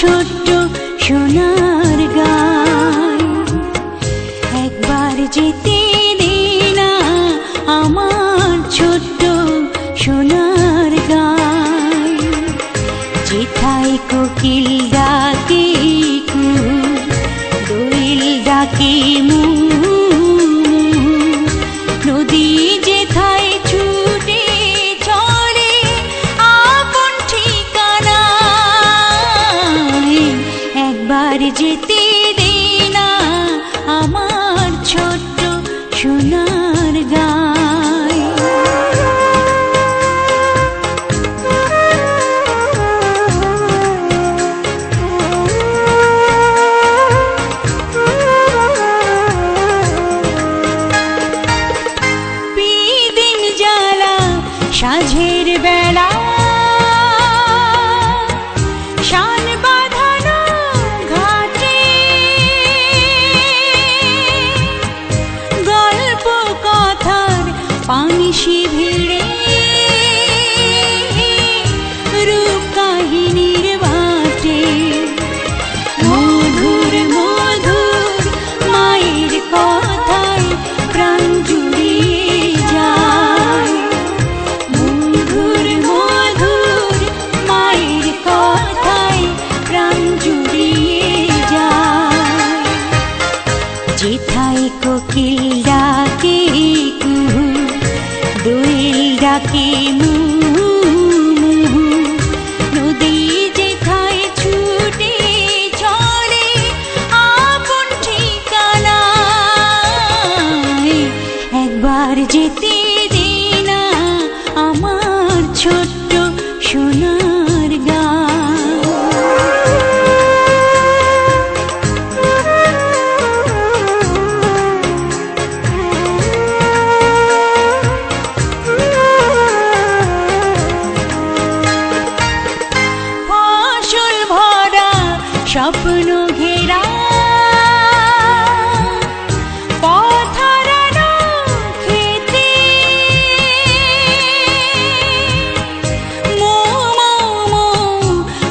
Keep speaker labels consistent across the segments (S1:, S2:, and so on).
S1: ছোট্ট সোনার গান। একবার যেতে দিনা আমার ছোট্ট সোনার গায় যেথায় কোকিল ডাকি দোল ডাকে মু সাঝের বেলা। শান বাঁধানো ঘাটে। গল্প কথার যেথায় কোকিল ডাকে কুহু দোয়েল ডাকে মুহু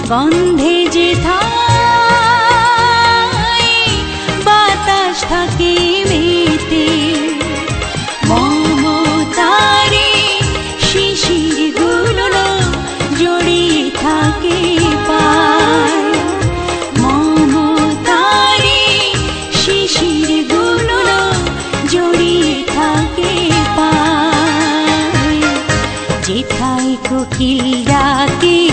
S1: গন্ধে যে বাতাস থাকে মেতে। মমতারে শিশিরগুলো জড়িয়ে থাকে থাকে কোকিল ডাকে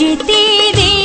S1: ঠিকানায় একবার যেতে দে